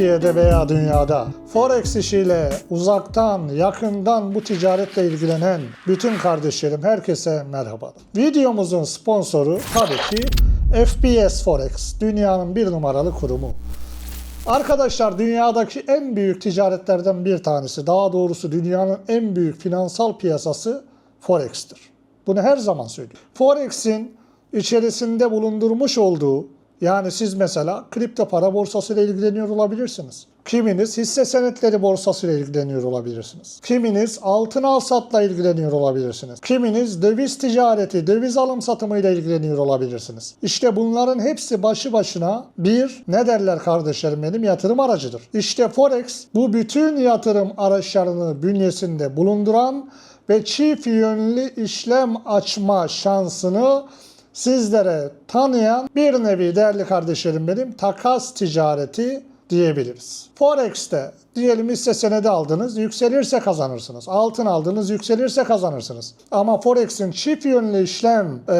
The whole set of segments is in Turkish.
Türkiye'de veya dünyada Forex işiyle uzaktan, yakından bu ticaretle ilgilenen bütün kardeşlerim herkese merhaba. Videomuzun sponsoru tabii ki FBS Forex, dünyanın bir numaralı kurumu. Arkadaşlar dünyadaki en büyük ticaretlerden bir tanesi, daha doğrusu dünyanın en büyük finansal piyasası Forex'tir. Bunu her zaman söylüyorum. Forex'in içerisinde bulundurmuş olduğu yani siz mesela kripto para borsası ile ilgileniyor olabilirsiniz. Kiminiz hisse senetleri borsası ile ilgileniyor olabilirsiniz. Kiminiz altın al satla ilgileniyor olabilirsiniz. Kiminiz döviz ticareti, döviz alım satımı ile ilgileniyor olabilirsiniz. İşte bunların hepsi başı başına bir ne derler kardeşlerim benim yatırım aracıdır. İşte Forex bu bütün yatırım araçlarını bünyesinde bulunduran ve çift yönlü işlem açma şansını sizlere tanıyan bir nevi değerli kardeşlerim benim takas ticareti diyebiliriz. Forex'te diyelim hisse senedi aldınız, yükselirse kazanırsınız. Altın aldınız, yükselirse kazanırsınız. Ama Forex'in çift yönlü işlem eee,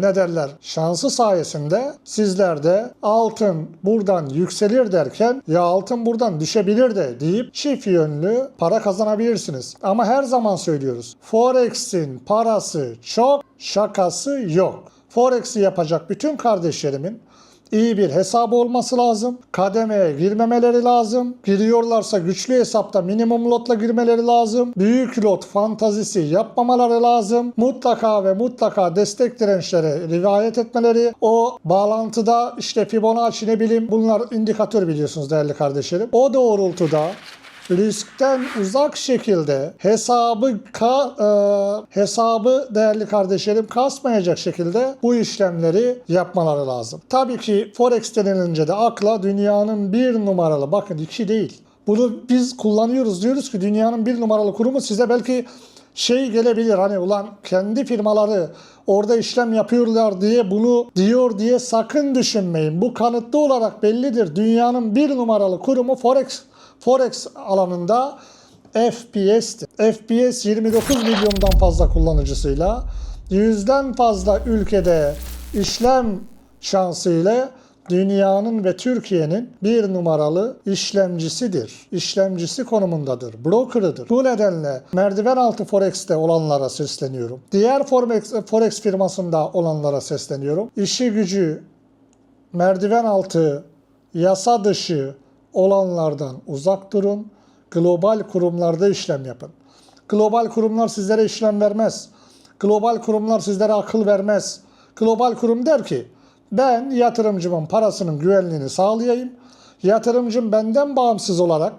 ne derler şansı sayesinde sizler de altın buradan yükselir derken ya altın buradan düşebilir de deyip çift yönlü para kazanabilirsiniz. Ama her zaman söylüyoruz. Forex'in parası çok, şakası yok. Forex'i yapacak bütün kardeşlerimin iyi bir hesabı olması lazım. Kademeye girmemeleri lazım. Giriyorlarsa güçlü hesapta minimum lotla girmeleri lazım. Büyük lot fantazisi yapmamaları lazım. Mutlaka ve mutlaka destek dirençlere rivayet etmeleri. O bağlantıda işte Fibonacci ne bileyim bunlar indikatör biliyorsunuz değerli kardeşlerim. O doğrultuda riskten uzak şekilde hesabı ka, e, hesabı değerli kardeşlerim kasmayacak şekilde bu işlemleri yapmaları lazım. Tabii ki Forex denilince de akla dünyanın bir numaralı bakın iki değil. Bunu biz kullanıyoruz diyoruz ki dünyanın bir numaralı kurumu size belki şey gelebilir hani ulan kendi firmaları orada işlem yapıyorlar diye bunu diyor diye sakın düşünmeyin. Bu kanıtlı olarak bellidir. Dünyanın bir numaralı kurumu Forex Forex alanında FPS'tir. FPS 29 milyondan fazla kullanıcısıyla yüzden fazla ülkede işlem şansıyla dünyanın ve Türkiye'nin bir numaralı işlemcisidir. İşlemcisi konumundadır. Broker'ıdır. Bu nedenle merdiven altı Forex'te olanlara sesleniyorum. Diğer Forex, Forex firmasında olanlara sesleniyorum. İşi gücü merdiven altı, yasa dışı olanlardan uzak durun. Global kurumlarda işlem yapın. Global kurumlar sizlere işlem vermez. Global kurumlar sizlere akıl vermez. Global kurum der ki ben yatırımcımın parasının güvenliğini sağlayayım. Yatırımcım benden bağımsız olarak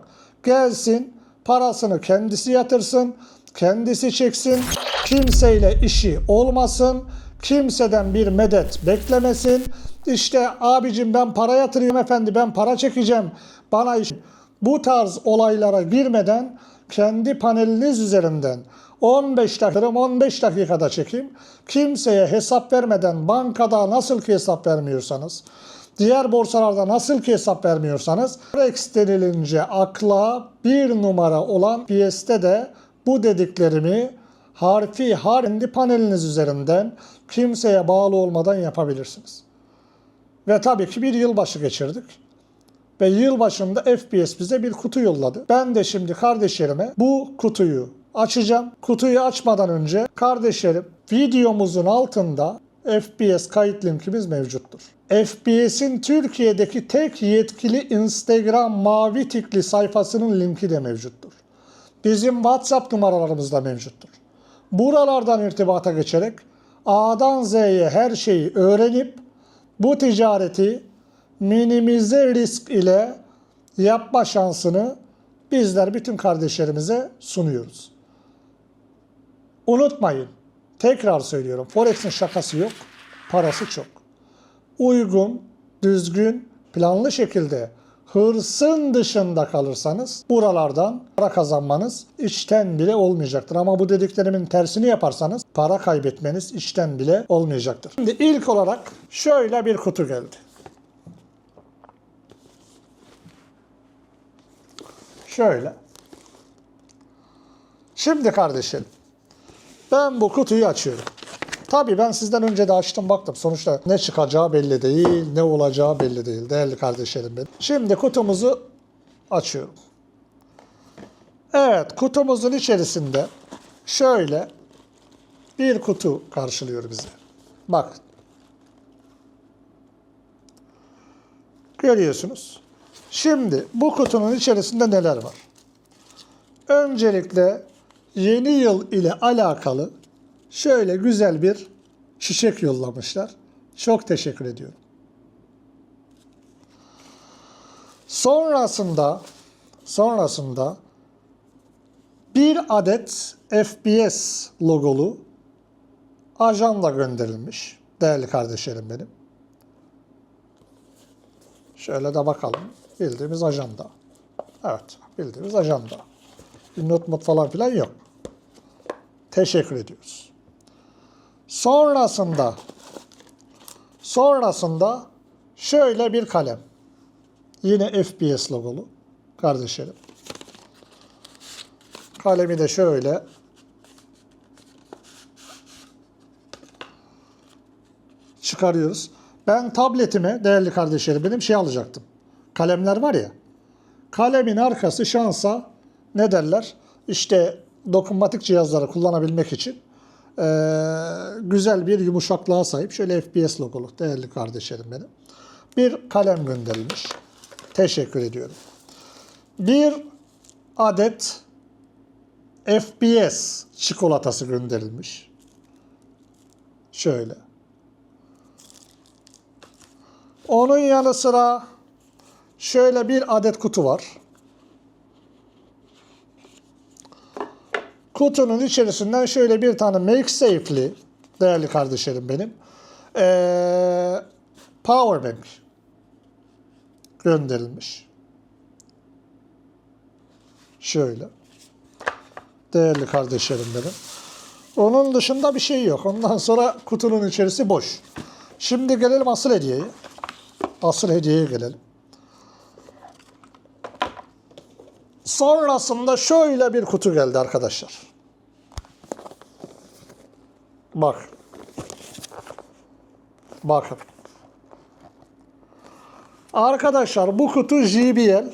gelsin parasını kendisi yatırsın, kendisi çeksin, kimseyle işi olmasın, kimseden bir medet beklemesin. İşte abicim ben para yatırıyorum efendi ben para çekeceğim bana iş. Bu tarz olaylara girmeden kendi paneliniz üzerinden 15 dakika 15 dakikada çekim. Kimseye hesap vermeden bankada nasıl ki hesap vermiyorsanız, diğer borsalarda nasıl ki hesap vermiyorsanız, Forex denilince akla bir numara olan PS'te de bu dediklerimi harfi har kendi paneliniz üzerinden kimseye bağlı olmadan yapabilirsiniz. Ve tabii ki bir yılbaşı geçirdik. Ve yılbaşında FPS bize bir kutu yolladı. Ben de şimdi kardeşlerime bu kutuyu açacağım. Kutuyu açmadan önce kardeşlerim videomuzun altında FPS kayıt linkimiz mevcuttur. FPS'in Türkiye'deki tek yetkili Instagram mavi tikli sayfasının linki de mevcuttur. Bizim WhatsApp numaralarımız da mevcuttur. Buralardan irtibata geçerek A'dan Z'ye her şeyi öğrenip bu ticareti minimize risk ile yapma şansını bizler bütün kardeşlerimize sunuyoruz. Unutmayın, tekrar söylüyorum, Forex'in şakası yok, parası çok. Uygun, düzgün, planlı şekilde hırsın dışında kalırsanız buralardan para kazanmanız içten bile olmayacaktır. Ama bu dediklerimin tersini yaparsanız para kaybetmeniz içten bile olmayacaktır. Şimdi ilk olarak şöyle bir kutu geldi. Şöyle. Şimdi kardeşim ben bu kutuyu açıyorum. Tabii ben sizden önce de açtım baktım. Sonuçta ne çıkacağı belli değil, ne olacağı belli değil değerli kardeşlerim benim. Şimdi kutumuzu açıyorum. Evet, kutumuzun içerisinde şöyle bir kutu karşılıyor bizi. Bak. Görüyorsunuz. Şimdi bu kutunun içerisinde neler var? Öncelikle yeni yıl ile alakalı şöyle güzel bir çiçek yollamışlar. Çok teşekkür ediyorum. Sonrasında sonrasında bir adet FBS logolu ajanda gönderilmiş. Değerli kardeşlerim benim. Şöyle de bakalım. Bildiğimiz ajanda. Evet, bildiğimiz ajanda. Bir not falan filan yok. Teşekkür ediyoruz. Sonrasında sonrasında şöyle bir kalem. Yine FBS logolu kardeşlerim. Kalemi de şöyle çıkarıyoruz. Ben tabletime değerli kardeşlerim benim şey alacaktım. Kalemler var ya. Kalemin arkası şansa ne derler? İşte dokunmatik cihazları kullanabilmek için eee, güzel bir yumuşaklığa sahip. Şöyle FPS logolu değerli kardeşlerim benim. Bir kalem gönderilmiş. Teşekkür ediyorum. Bir adet FPS çikolatası gönderilmiş. Şöyle. Onun yanı sıra şöyle bir adet kutu var. Kutunun içerisinden şöyle bir tane Make Safely değerli kardeşlerim benim. Ee, power Bank gönderilmiş. Şöyle. Değerli kardeşlerim benim. Onun dışında bir şey yok. Ondan sonra kutunun içerisi boş. Şimdi gelelim asıl hediyeye. Asıl hediyeye gelelim. Sonrasında şöyle bir kutu geldi arkadaşlar. Bak. Bakın. Arkadaşlar bu kutu JBL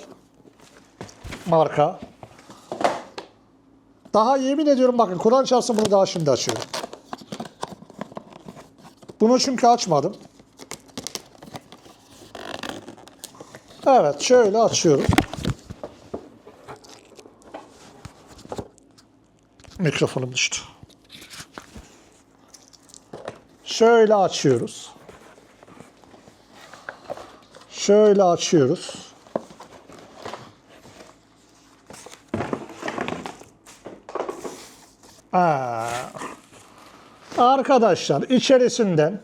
marka. Daha yemin ediyorum bakın Kur'an çarpsın bunu daha şimdi açıyorum. Bunu çünkü açmadım. Evet şöyle açıyorum. Mikrofonum düştü. Şöyle açıyoruz. Şöyle açıyoruz. Aa. Arkadaşlar içerisinden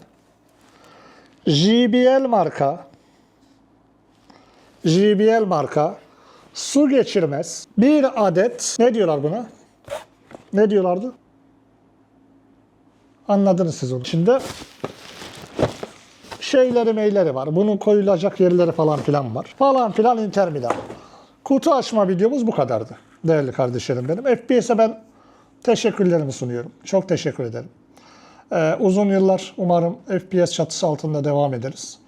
JBL marka JBL marka su geçirmez bir adet ne diyorlar buna? Ne diyorlardı? Anladınız siz onu. Şimdi şeyleri meyleri var. Bunun koyulacak yerleri falan filan var. Falan filan intermedial. Kutu açma videomuz bu kadardı. Değerli kardeşlerim benim. FPS'e ben teşekkürlerimi sunuyorum. Çok teşekkür ederim. Ee, uzun yıllar umarım FPS çatısı altında devam ederiz.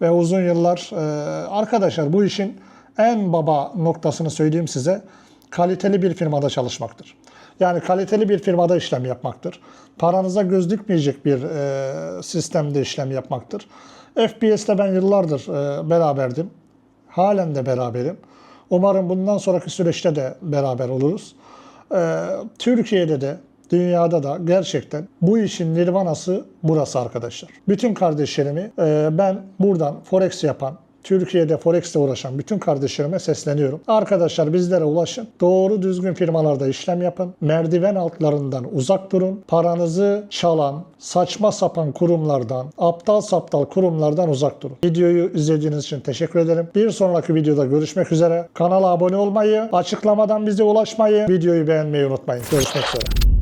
Ve uzun yıllar e, arkadaşlar bu işin en baba noktasını söyleyeyim size kaliteli bir firmada çalışmaktır. Yani kaliteli bir firmada işlem yapmaktır. Paranıza göz dikmeyecek bir e, sistemde işlem yapmaktır. FPS'te ben yıllardır e, beraberdim. Halen de beraberim. Umarım bundan sonraki süreçte de beraber oluruz. E, Türkiye'de de dünyada da gerçekten bu işin nirvanası burası arkadaşlar. Bütün kardeşlerimi e, ben buradan Forex yapan, Türkiye'de Forex'le uğraşan bütün kardeşlerime sesleniyorum. Arkadaşlar bizlere ulaşın. Doğru düzgün firmalarda işlem yapın. Merdiven altlarından uzak durun. Paranızı çalan, saçma sapan kurumlardan, aptal saptal kurumlardan uzak durun. Videoyu izlediğiniz için teşekkür ederim. Bir sonraki videoda görüşmek üzere. Kanala abone olmayı, açıklamadan bize ulaşmayı, videoyu beğenmeyi unutmayın. Görüşmek üzere.